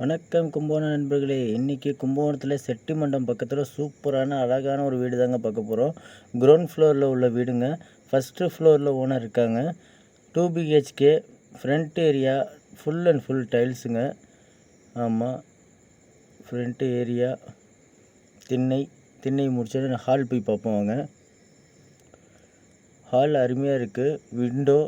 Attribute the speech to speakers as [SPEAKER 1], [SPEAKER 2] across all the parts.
[SPEAKER 1] வணக்கம் கும்பகோணம் நண்பர்களே. இன்றைக்கி கும்பகோணத்தில் செட்டிமண்டம் பக்கத்தில் சூப்பரான அழகான ஒரு வீடு தாங்க பார்க்க போகிறோம் கிரவுண்ட் ஃப்ளோரில் உள்ள வீடுங்க. ஃபஸ்ட்டு ஃப்ளோரில் ஓனர் இருக்காங்க. Two BHK front area full and full டைல்ஸுங்க ஆமாம் ஃப்ரண்ட் ஏரியா திண்ணை திண்ணை முடிச்சோடனே ஹால் போய் பார்ப்போம் வாங்க. ஹால் அருமையாக இருக்குது விண்டோ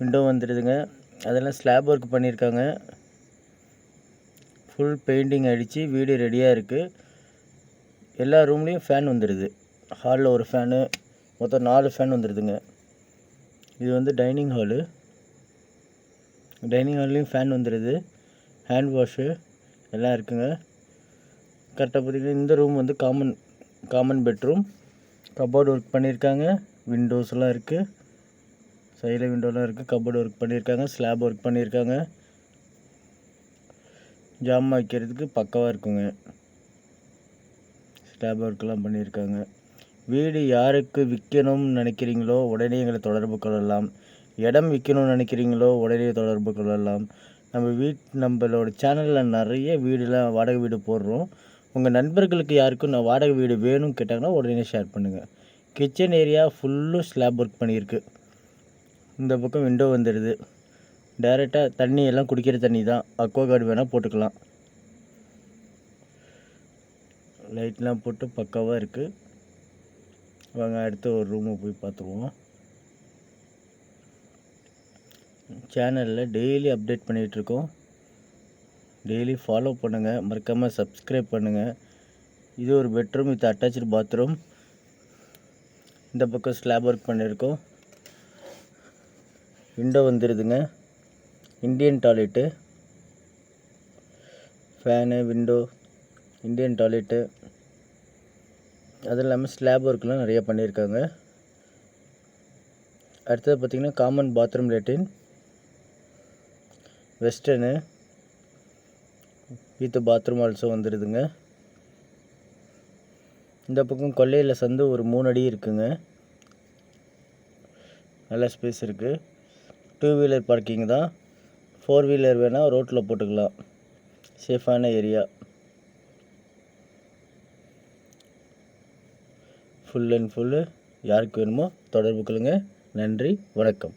[SPEAKER 1] விண்டோ வந்துடுதுங்க அதெல்லாம் ஸ்லாப் ஒர்க் பண்ணியிருக்காங்க ஃபுல் பெயிண்டிங் அடித்து வீடு ரெடியாக இருக்குது எல்லா ரூம்லேயும் ஃபேன் வந்துடுது ஹாலில் ஒரு ஃபேனு மொத்தம் நாலு ஃபேன் வந்துடுதுங்க இது வந்து டைனிங் ஹாலு டைனிங் ஹால்லேயும் ஃபேன் வந்துடுது ஹேண்ட் வாஷு எல்லாம் இருக்குங்க. கரெக்டாக பார்த்திங்கன்னா இந்த ரூம் வந்து common common bedroom cupboard work பண்ணியிருக்காங்க விண்டோஸ்லாம் இருக்குது சைடில் விண்டோலாம் இருக்குது கபோர்டு ஒர்க் பண்ணியிருக்காங்க ஸ்லாப் ஒர்க் பண்ணியிருக்காங்க ஜாமான் வைக்கிறதுக்கு பக்கவாக இருக்குங்க. ஸ்லாப் ஒர்க்கெலாம் பண்ணியிருக்காங்க. வீடு யாருக்கு விற்கணும்னு நினைக்கிறீங்களோ உடனே எங்களை தொடர்பு கொள்ளலாம். இடம் விற்கணும்னு நினைக்கிறீங்களோ உடனே தொடர்பு கொள்ளலாம். நம்ம வீட் நம்மளோட சேனலில் நிறைய வீடுலாம் வாடகை வீடு போடுறோம். உங்கள் நண்பர்களுக்கு யாருக்கும் நான் வாடகை வீடு வேணும்னு கேட்டாங்கன்னா உடனே ஷேர் பண்ணுங்கள் கிச்சன் ஏரியா ஃபுல்லும் ஸ்லாப் ஒர்க் பண்ணியிருக்கு. இந்த பக்கம் விண்டோ வந்துடுது. டைரெக்டாக தண்ணி எல்லாம் குடிக்கிற தண்ணி தான். அக்வா கார்டு வேணால் போட்டுக்கலாம். லைட்லாம் போட்டு பக்காவாக இருக்குது வாங்க அடுத்து ஒரு ரூமை போய் பார்த்துருவோம் சேனலில் டெய்லி அப்டேட் பண்ணிகிட்ருக்கோம் டெய்லி ஃபாலோ பண்ணுங்கள் மறக்காமல் சப்ஸ்கிரைப் பண்ணுங்கள் இது ஒரு பெட்ரூம் இது அட்டாச்சு பாத்ரூம் இந்த பக்கம் ஸ்லாப் ஒர்க் பண்ணியிருக்கோம் window வந்துடுதுங்க Indian toilet fan window Indian toilet அது இல்லாமல் ஸ்லாப் ஒர்க்லாம் நிறைய பண்ணியிருக்காங்க. அடுத்தது பார்த்திங்கன்னா காமன் பாத்ரூம் லேட்டின் வெஸ்டர்னு வித் பாத்ரூம் ஆல்சோ வந்துடுதுங்க இந்த பக்கம் கொல்லையில் சந்து ஒரு மூணு அடி இருக்குங்க. நல்ல ஸ்பேஸ் இருக்குது டூ வீலர் பார்க்கிங் தான். ஃபோர் வீலர் வேணால் ரோட்டில் போட்டுக்கலாம். சேஃபான ஏரியா ஃபுல் அண்ட் ஃபுல்லு யாருக்கு வேணுமோ தொடர்பு கொள்ளுங்கள் நன்றி வணக்கம்.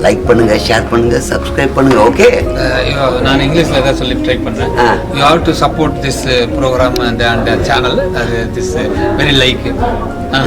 [SPEAKER 2] லைக் பண்ணுங்க ஷேர் பண்ணுங்க சப்ஸ்கிரைப் பண்ணுங்க ஓகே
[SPEAKER 3] you- நான் இங்கிலீஷ்ல தான் சொல்லி ட்ரை பண்றேன்.
[SPEAKER 2] ஆ.
[SPEAKER 3] You have to support this program and and channel அது திஸ் வெரி லைக்
[SPEAKER 2] ஆ.